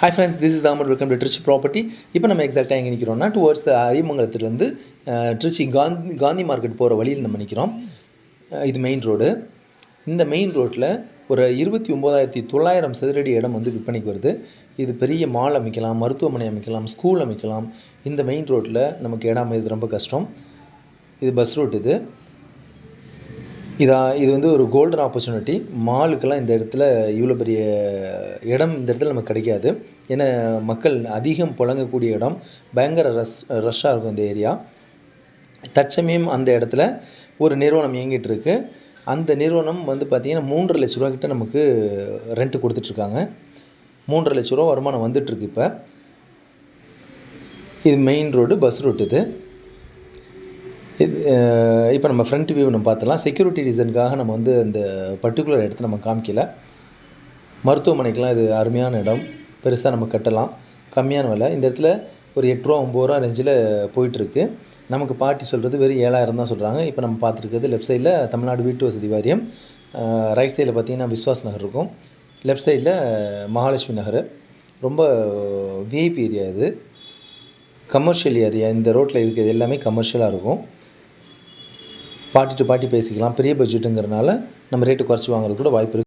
Hi friends this is Amar welcome to Trichy property இப்போ நம்ம எக்ஸாக்டாக எங்கே நிற்கிறோம்னா டுவர்ட்ஸ் அரியமங்கலத்துலேருந்து ட்ரிச்சி காந்தி காந்தி மார்க்கெட் போகிற வழியில் நம்ம நிற்கிறோம் uh, இது மெயின் ரோடு இந்த மெயின் ரோட்டில் ஒரு இருபத்தி ஒம்போதாயிரத்தி தொள்ளாயிரம் சதுரடி இடம் வந்து விற்பனைக்கு வருது. இது பெரிய மால் அமைக்கலாம் மருத்துவமனை அமைக்கலாம் ஸ்கூல் அமைக்கலாம். இந்த மெயின் ரோட்டில் நமக்கு இடம் அமைது ரொம்ப கஷ்டம். இது பஸ் ரூட் இது. இதா இது வந்து ஒரு கோல்டன் ஆப்பர்ச்சுனிட்டி மாலுக்கெல்லாம் இந்த இடத்துல இவ்வளோ பெரிய இடம் இந்த இடத்துல நமக்கு கிடைக்காது. ஏன்னா மக்கள் அதிகம் புழங்கக்கூடிய இடம் பயங்கர ரஷ் ரஷ்ஷாக இருக்கும் இந்த ஏரியா. தற்சமயம் அந்த இடத்துல ஒரு நிறுவனம் இயங்கிட்டு இருக்கு. அந்த நிறுவனம் வந்து பார்த்திங்கன்னா மூன்றரை லட்ச ரூபா கிட்ட நமக்கு ரெண்ட்டு கொடுத்துட்ருக்காங்க மூன்றரை லட்ச ரூபா வருமானம் வந்துட்டுருக்கு இப்போ. இது மெயின் ரோடு பஸ் ரூட் இது. இது இப்போ நம்ம ஃப்ரண்ட் வியூ நம்ம பார்த்துலாம் செக்யூரிட்டி ரீசனுக்காக நம்ம வந்து அந்த பர்டிகுலர் இடத்த நம்ம காமிக்கல. மருத்துவமனைக்கெலாம் இது அருமையான இடம். பெருசாக நம்ம கட்டலாம். கம்மியான விலை. இந்த இடத்துல ஒரு எட்டு ரூபா ஒம்பது ரூபா ரேஞ்சில் போயிட்டுருக்கு. நமக்கு பாட்டி சொல்கிறது வெறும் ஏழாயிரம் தான் சொல்கிறாங்க இப்போ நம்ம பார்த்துருக்கிறது லெஃப்ட் சைடில் தமிழ்நாடு வீட்டு வசதி வாரியம். ரைட் சைடில் பார்த்தீங்கன்னா விஸ்வாஸ் நகர் இருக்கும். லெஃப்ட் சைடில் மகாலட்சுமி நகர். ரொம்ப விஐபி ஏரியா இது. கமர்ஷியல் ஏரியா இந்த ரோட்டில் இருக்கிறது எல்லாமே கமர்ஷியலாக இருக்கும். பார்ட்டி டு பார்ட்டி பேசிக்கலாம். பெரிய பட்ஜெட்டுங்கிறனால நம்ம ரேட்டு குறைச்சி வாங்குறது கூட வாய்ப்பு இருக்குது